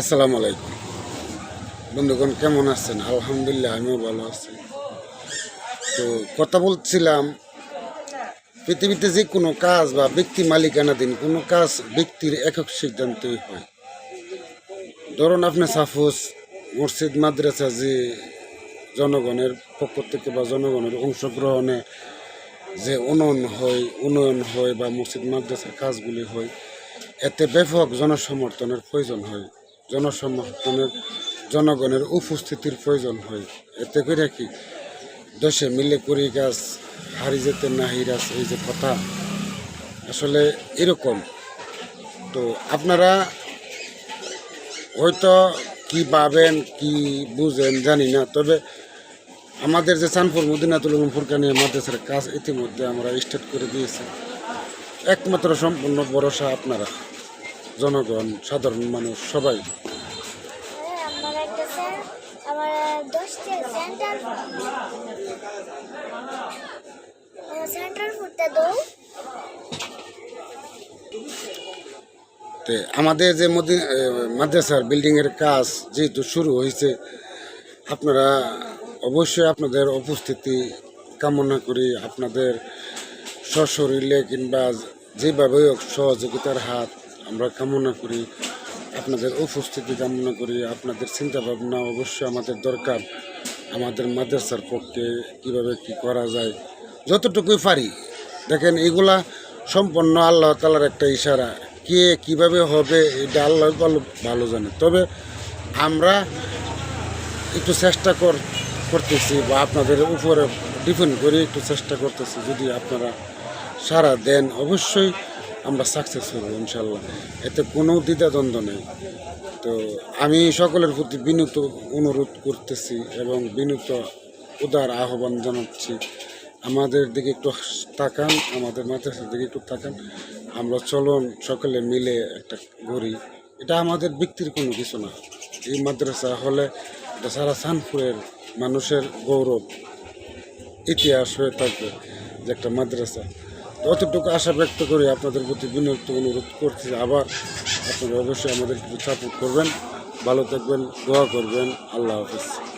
আসসালামু আলাইকুম। বন্ধুগণ, কেমন আছেন? আলহামদুলিল্লাহ, আমিও ভালো আছি। তো কথা বলছিলাম, পৃথিবীতে যে কোনো কাজ বা ব্যক্তি মালিকানাধীন কোনো কাজ ব্যক্তির একক সিদ্ধান্তই হয়। ধরুন আপনি সাপোজ মসজিদ, মাদ্রাসা যে জনগণের পক্ষ থেকে বা জনগণের অংশগ্রহণে যে উন্নয়ন হয় উন্নয়ন হয় বা মসজিদ, মাদ্রাসার কাজগুলি হয়, এতে ব্যাপক জনসমর্থনের প্রয়োজন হয়। জনসমর্থনের, জনগণের উপস্থিতির প্রয়োজন হয়। এতে করে কি? দেশে মিলে করি গাছ, হারি যেতে না হিরাস এই যে কথা। আসলে এরকম। তো আপনারা হয়তো কি ভাবেন, কি বুঝেন, জানি না। তবে আমাদের যে চানপুর মদিনাতুল ফুরকানিয়া মাদ্রাসার কাজ ইতিমধ্যে আমরা স্টার্ট করে দিয়েছি। একমাত্র সম্পূর্ণ ভরসা আপনারা। জনগণ, সাধারণ মানুষ, সবাই। আমাদের যে মাদ্রাসার বিল্ডিংয়ের কাজ যেহেতু শুরু হয়েছে, আপনারা অবশ্যই আপনাদের উপস্থিতি কামনা করি আপনাদের সশরীরে কিংবা যেভাবে হোক সহযোগিতার হাত আমরা কামনা করি, আপনাদের উপস্থিতি কামনা করি, আপনাদের চিন্তা ভাবনা অবশ্যই আমাদের দরকার, আমাদের মাদ্রাসার পক্ষে কীভাবে কি করা যায়, যতটুকুই পারি। দেখেন, এগুলা সম্পন্ন আল্লাহ তালার একটা ইশারা, কে কীভাবে হবে, এটা আল্লাহ ভালো ভালো জানে। তবে আমরা একটু চেষ্টা কর, করতেছি বা আপনাদের উপরে ডিপেন্ড করে একটু চেষ্টা করতেছি, যদি আপনারা সারা দেন, অবশ্যই আমরা সাকসেস হব ইনশাল্লাহ। এতে কোনো দ্বিধাদ্বন্দ্ব নেই। তো আমি সকলের প্রতি বিনীত অনুরোধ করতেছি এবং বিনীত উদার আহ্বান জানাচ্ছি। আমাদের দিকে একটু তাকান, আমাদের মাদ্রাসার দিকে একটু তাকান। আমরা চলন সকলে মিলে একটা গড়ি। এটা আমাদের ব্যক্তির কোনো কিছু না। এই মাদ্রাসা হলে এটা সারা সানপুরের মানুষের গৌরব, ইতিহাস হয়ে থাকবে যে একটা মাদ্রাসা। অতটুকু আশা ব্যক্ত করে আপনাদের প্রতি বিনীত অনুরোধ করছি। আবার আপনারা অবশ্যই আমাদের সাপোর্ট করবেন। ভালো থাকবেন, দোয়া করবেন। আল্লাহ হাফিজ।